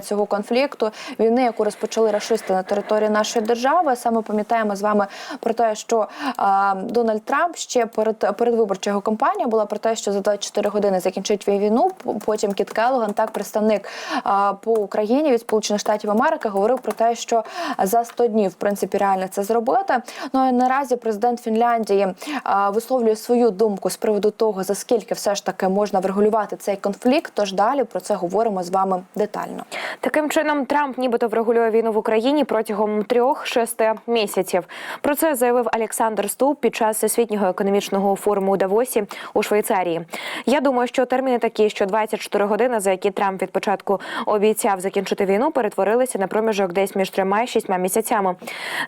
цього конфлікту війни, яку розпочали рашисти на території нашої держави. Саме пам'ятаємо з вами про те, що а, Дональд Трамп ще перед передвиборча його кампанія була про те, що за 24 години закінчить війну. Потім Кіт Келлоган, так представник а, по Україні від Сполучених Штатів Америки, говорив про те, що за 100 днів в принципі реально це зробити. Ну і наразі президент Фінляндії а, висловлює свою думку з приводу того, за скільки все ж таки можна врегулювати цей конфлікт. Тож далі про це говоримо з вами детально. Таким чином, Трамп нібито врегулює війну в Україні протягом трьох-шести місяців. Про це заявив Олександр Ступ під час всесвітнього економічного форуму у Давосі у Швейцарії. Я думаю, що терміни такі, що 24 години, за які Трамп від початку обіцяв закінчити війну, перетворилися на проміжок десь між трьома і шістьма місяцями.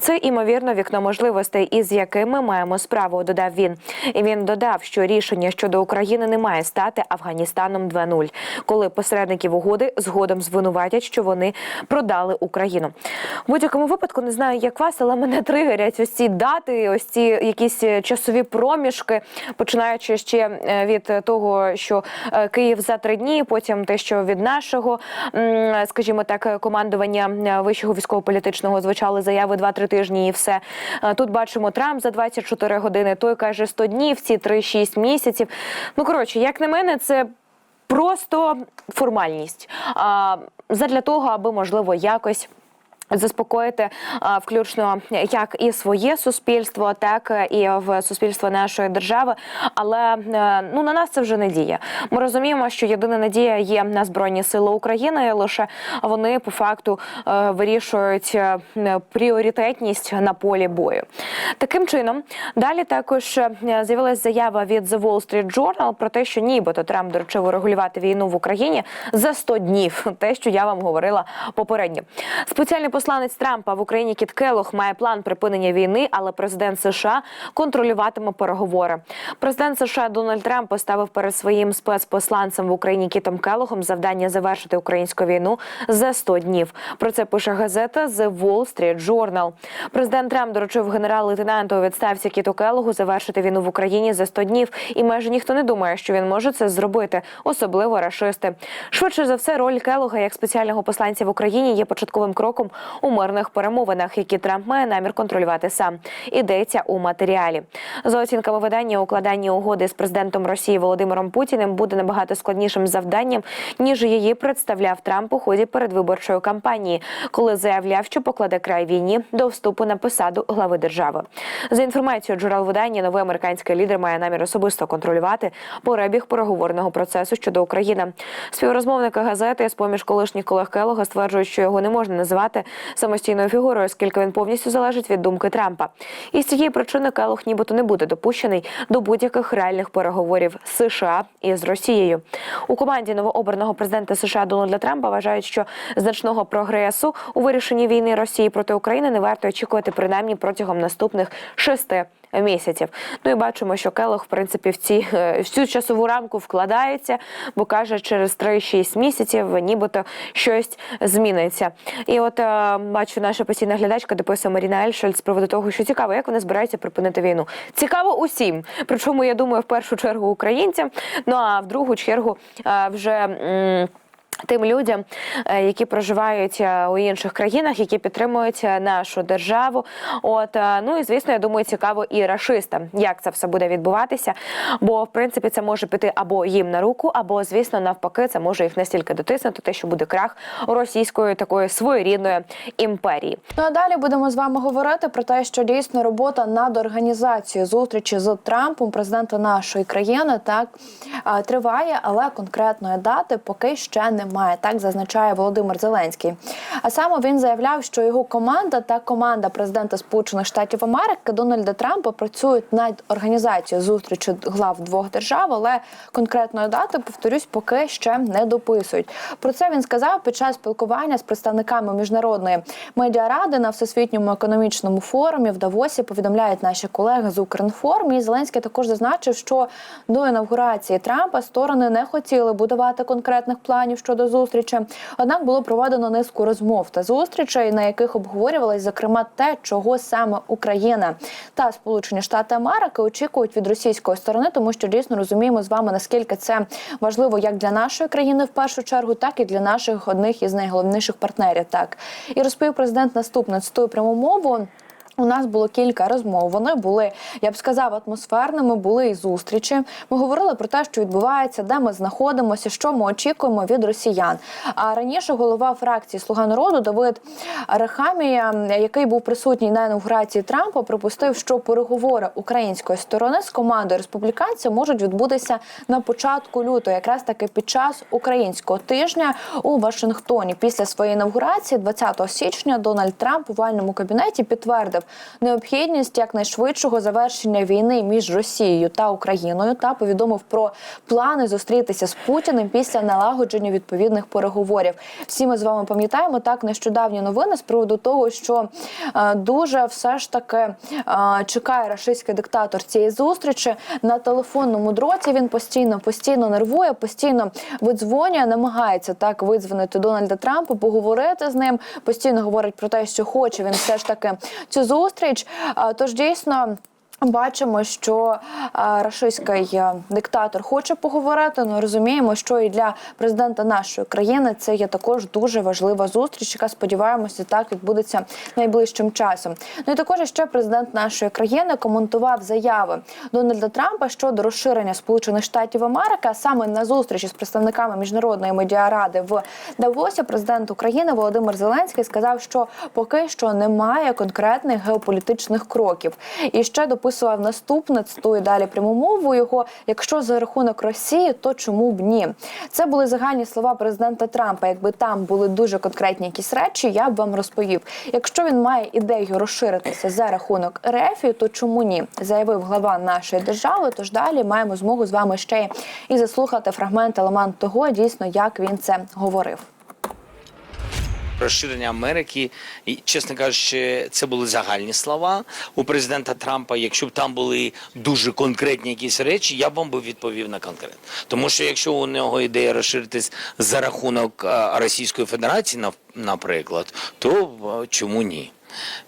Це імовірно вікно можливостей, із якими маємо справу. Додав він. І він додав, що рішення щодо України не має стати Афганістаном 2.0, коли посередників угоди згодом звинуватять, що вони продали Україну. В будь-якому випадку не знаю, як вас, але мене тригерять ось ці дати, ось ці якісь часові проміжки, починаючи ще е, від того, що е, Київ за три дні, потім те, що від нашого, скажімо так, командування е, вищого військово-політичного звучали заяви 2-3 тижні, і все Е, тут бачимо Трамп за 24 години. Той каже 100 днів, ці 3-6 місяців. Ну коротше, як на мене, це. Просто формальність. Задля того, аби можливо якось Заспокоїти включно як і своє суспільство, так і в суспільство нашої держави. Але е, ну на нас це вже не діє. Ми розуміємо, що єдина надія є на збройні сили України. Лише вони по факту е, вирішують е, пріоритетність на полі бою. Таким чином, далі також е, з'явилася заява від The Wall Street Journal про те, що нібито Трамп доручив регулювати війну в Україні за 100 днів. Те, що я вам говорила попередньо. Спеціальний посланець Трампа в Україні Кіт Келох має план припинення війни, але президент США контролюватиме переговори. Президент США Дональд Трамп поставив перед своїм спецпосланцем в Україні Кітом Келохом завдання завершити українську війну за 100 днів. Про це пише газета The Wall Street Journal. Президент Трамп доручив генерал-лейтенанту відставці Кіту Келогу завершити війну в Україні за 100 днів, і майже ніхто не думає, що він може це зробити, особливо рашисти. Швидше за все, роль Келога як спеціального посланця в Україні є початковим кроком у мирних перемовинах, які Трамп має намір контролювати сам. Йдеться у матеріалі. За оцінками видання, укладання угоди з президентом Росії Володимиром Путіним буде набагато складнішим завданням, ніж її представляв Трамп у ході передвиборчої кампанії, коли заявляв, що покладе край війні до вступу на посаду глави держави. За інформацією джерел видання, новий американський лідер має намір особисто контролювати перебіг переговорного процесу щодо України. Співрозмовники газети з поміж колишніх колег Келога стверджують, що його не можна називати самостійною фігурою, оскільки він повністю залежить від думки Трампа. І з цієї причини Келог нібито не буде допущений до будь-яких реальних переговорів США із Росією. У команді новообраного президента США Дональда Трампа вважають, що значного прогресу у вирішенні війни Росії проти України не варто очікувати принаймні протягом наступних шести. Місяців. Ну і бачимо, що Келох, в принципі, в ці е, в цю часову рамку вкладається, бо каже, через 3-6 місяців нібито щось зміниться. І от е, бачу, наша постійна глядачка дописує Маріна Ельшольд з приводу того, що цікаво, як вони збираються припинити війну. Цікаво усім. Причому я думаю, в першу чергу українцям, ну а в другу чергу е, вже. Тим людям, е, які проживають е, у інших країнах, які підтримують е, нашу державу, от ну і звісно, я думаю, цікаво і рашистам, як це все буде відбуватися. Бо в принципі це може піти або їм на руку, або звісно, навпаки, це може їх настільки дотиснути, те, що буде крах російської такої своєрідної імперії. Ну а далі будемо з вами говорити про те, що дійсно робота над організацією зустрічі з Трампом, президента нашої країни, так триває, але конкретної дати поки ще немає. Так зазначає Володимир Зеленський. А саме він заявляв, що його команда та команда президента Сполучених Штатів Америки Дональда Трампа працюють над організацією зустрічі глав двох держав, але конкретної дати, повторюсь, поки ще не дописують. Про це він сказав під час спілкування з представниками міжнародної медіаради на всесвітньому економічному форумі в Давосі. Повідомляють наші колеги з Укрінформ. І Зеленський також зазначив, що до інавгурації Трампа сторони не хотіли будувати конкретних планів щодо щодо зустрічі. Однак було проведено низку розмов та зустрічей, на яких обговорювалось зокрема те, чого саме Україна та Сполучені Штати Америки очікують від російської сторони, тому що дійсно розуміємо з вами наскільки це важливо як для нашої країни в першу чергу, так і для наших одних із найголовніших партнерів. Так і розповів президент наступне цитую пряму мову. У нас було кілька розмов. Вони були, я б сказав, атмосферними. Були і зустрічі. Ми говорили про те, що відбувається, де ми знаходимося, що ми очікуємо від росіян. А раніше голова фракції Слуга народу Давид Рахамія, який був присутній на інаугурації Трампа, припустив, що переговори української сторони з командою республіканців можуть відбутися на початку лютого, якраз таки під час українського тижня у Вашингтоні. Після своєї інаугурації, 20 січня, Дональд Трамп у вальному кабінеті підтвердив необхідність якнайшвидшого завершення війни між Росією та Україною та повідомив про плани зустрітися з Путіним після налагодження відповідних переговорів. Всі ми з вами пам'ятаємо так нещодавні новини з приводу того, що е, дуже все ж таки е, чекає рашистський диктатор цієї зустрічі на телефонному дроті. Він постійно постійно нервує, постійно видзвонює, намагається так видзвонити Дональда Трампа, поговорити з ним. Постійно говорить про те, що хоче він все ж таки цю зустріч. Е, Тож дійсно. Бачимо, що е, рашистський е, диктатор хоче поговорити. Ну розуміємо, що і для президента нашої країни це є також дуже важлива зустріч, яка сподіваємося так відбудеться найближчим часом. Ну і також ще президент нашої країни коментував заяви Дональда Трампа щодо розширення Сполучених Штатів Америки. А саме на зустрічі з представниками міжнародної медіаради в Давосі президент України Володимир Зеленський сказав, що поки що немає конкретних геополітичних кроків. І ще дописував наступне цитую далі пряму мову його. Якщо за рахунок Росії, то чому б ні? Це були загальні слова президента Трампа. Якби там були дуже конкретні якісь речі, я б вам розповів. Якщо він має ідею розширитися за рахунок РФ, то чому ні? Заявив глава нашої держави. Тож далі маємо змогу з вами ще і заслухати фрагмент елемент того, дійсно як він це говорив. Розширення Америки, і чесно кажучи, це були загальні слова у президента Трампа. Якщо б там були дуже конкретні якісь речі, я б вам би відповів на конкретно. Тому що якщо у нього ідея розширитись за рахунок Російської Федерації, наприклад, то чому ні?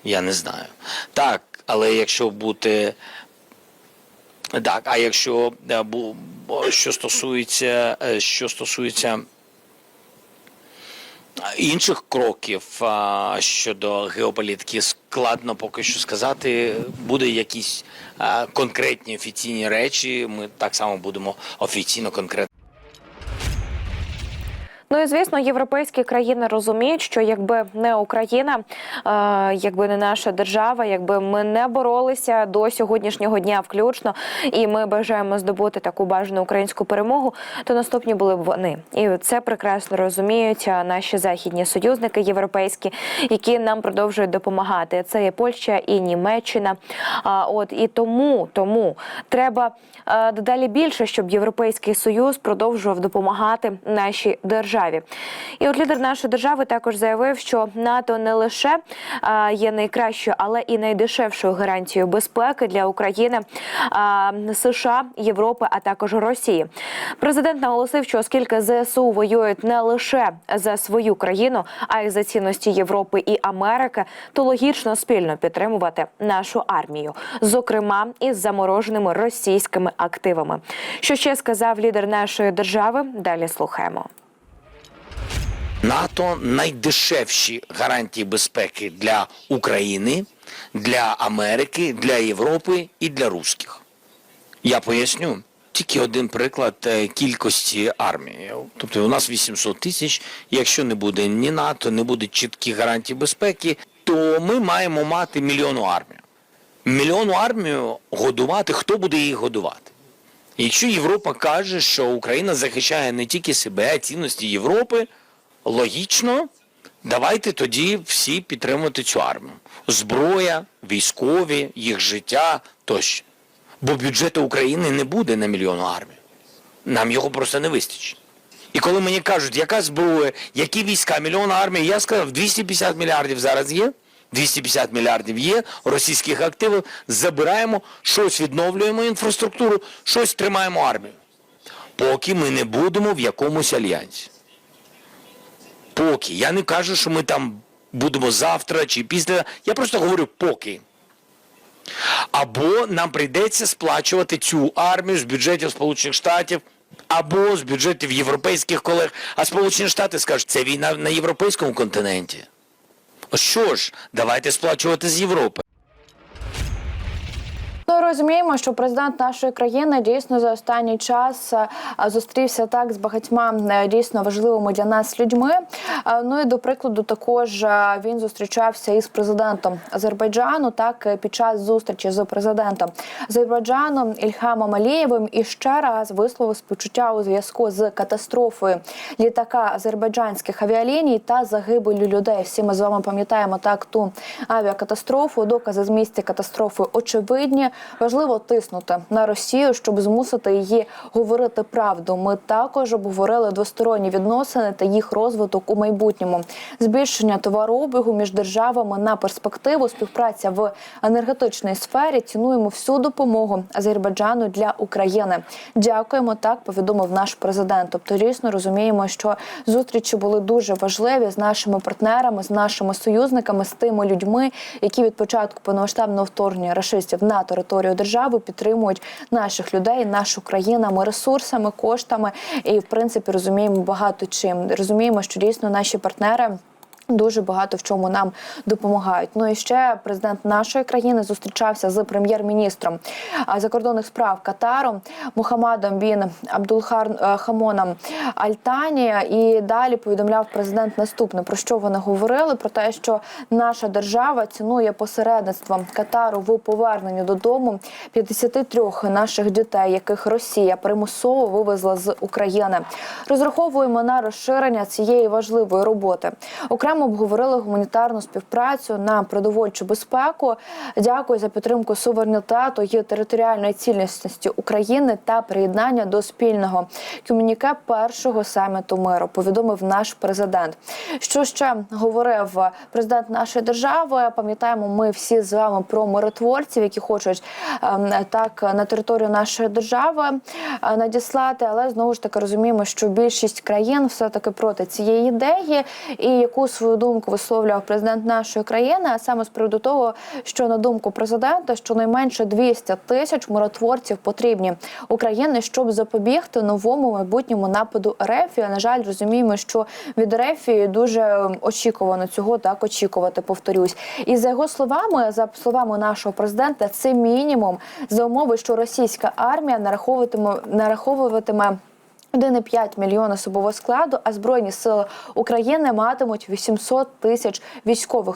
Я не знаю. Так, але якщо бути так, а якщо е, що стосується, е, що стосується інших кроків а, щодо геополітики складно поки що сказати. Буде якісь а, конкретні офіційні речі. Ми так само будемо офіційно конкретно. Ну і звісно, європейські країни розуміють, що якби не Україна, е, якби не наша держава, якби ми не боролися до сьогоднішнього дня, включно, і ми бажаємо здобути таку бажану українську перемогу, то наступні були б вони. І це прекрасно розуміють е, наші західні союзники європейські, які нам продовжують допомагати. Це є Польща і Німеччина. От і тому, тому треба е, дедалі більше, щоб європейський союз продовжував допомагати нашій державі. І от лідер нашої держави також заявив, що НАТО не лише є найкращою, але і найдешевшою гарантією безпеки для України, США, Європи, а також Росії. Президент наголосив, що оскільки ЗСУ воюють не лише за свою країну, а й за цінності Європи і Америки, то логічно спільно підтримувати нашу армію, зокрема із замороженими російськими активами. Що ще сказав лідер нашої держави? Далі слухаємо. НАТО найдешевші гарантії безпеки для України, для Америки, для Європи і для русських. Я поясню. Тільки один приклад е, кількості армії. Тобто у нас 800 тисяч. Якщо не буде ні НАТО, не буде чітких гарантій безпеки, то ми маємо мати мільйонну армію. Мільйонну армію годувати, хто буде її годувати? Якщо Європа каже, що Україна захищає не тільки себе, а цінності Європи, логічно, давайте тоді всі підтримувати цю армію. Зброя, військові, їх життя тощо. Бо бюджету України не буде на мільйонну армію. Нам його просто не вистачить. І коли мені кажуть, яка зброя, які війська, мільйонна армія, я сказав, 250 мільярдів зараз є. 250 мільярдів є російських активів. Забираємо, щось відновлюємо інфраструктуру, щось тримаємо армію. Поки ми не будемо в якомусь альянсі. Поки. Я не кажу, що ми там будемо завтра чи після. Я просто говорю поки. Або нам прийдеться сплачувати цю армію з бюджетів Сполучених Штатів, або з бюджетів європейських колег. А Сполучені Штати скажуть, це війна на європейському континенті. Що ж, давайте сплачувати з Європи. Розуміємо, що президент нашої країни дійсно за останній час е, зустрівся так з багатьма е, дійсно важливими для нас людьми. Е, Ну і до прикладу, також він зустрічався із президентом Азербайджану. Так під час зустрічі з президентом Азербайджану Ільхамом Алієвим і ще раз висловив спочуття у зв'язку з катастрофою літака азербайджанських авіаліній та загибелю людей. Всі ми з вами пам'ятаємо так ту авіакатастрофу. Докази з місця катастрофи очевидні. Важливо тиснути на Росію, щоб змусити її говорити правду. Ми також обговорили двосторонні відносини та їх розвиток у майбутньому, збільшення товарообігу між державами на перспективу, співпраця в енергетичній сфері. Цінуємо всю допомогу Азербайджану для України. Дякуємо. Так повідомив наш президент. Тобто, дійсно розуміємо, що зустрічі були дуже важливі з нашими партнерами, з нашими союзниками, з тими людьми, які від початку повномасштабного вторгнення рашистів на територію держави підтримують наших людей, нашу країну ресурсами, коштами і в принципі розуміємо багато чим. Розуміємо, що дійсно наші партнери. Дуже багато в чому нам допомагають. Ну і ще президент нашої країни зустрічався з прем'єр-міністром закордонних справ Катару Мухаммадом бін Абдулхар е, Хамоном Альтані. І далі повідомляв президент наступне про що вони говорили: про те, що наша держава цінує посередництво Катару в поверненні додому 53 наших дітей, яких Росія примусово вивезла з України. Розраховуємо на розширення цієї важливої роботи. Окремо обговорили гуманітарну співпрацю на продовольчу безпеку. Дякую за підтримку суверенітету і територіальної цілісності України та приєднання до спільного комюніке першого саміту миру. Повідомив наш президент. Що ще говорив президент нашої держави? Пам'ятаємо, ми всі з вами про миротворців, які хочуть ем, так на територію нашої держави е, надіслати, але знову ж таки розуміємо, що більшість країн все таки проти цієї ідеї, і яку свою думку висловлював президент нашої країни, а саме з приводу того, що на думку президента щонайменше 200 тисяч миротворців потрібні України, щоб запобігти новому майбутньому нападу РФ. І, на жаль, розуміємо, що від РФ дуже очікувано цього так очікувати. Повторюсь, і за його словами, за словами нашого президента, це мінімум за умови, що російська армія нараховуватиме нараховуватиме. 1,5 мільйона особового складу, а збройні сили України матимуть 800 тисяч військових.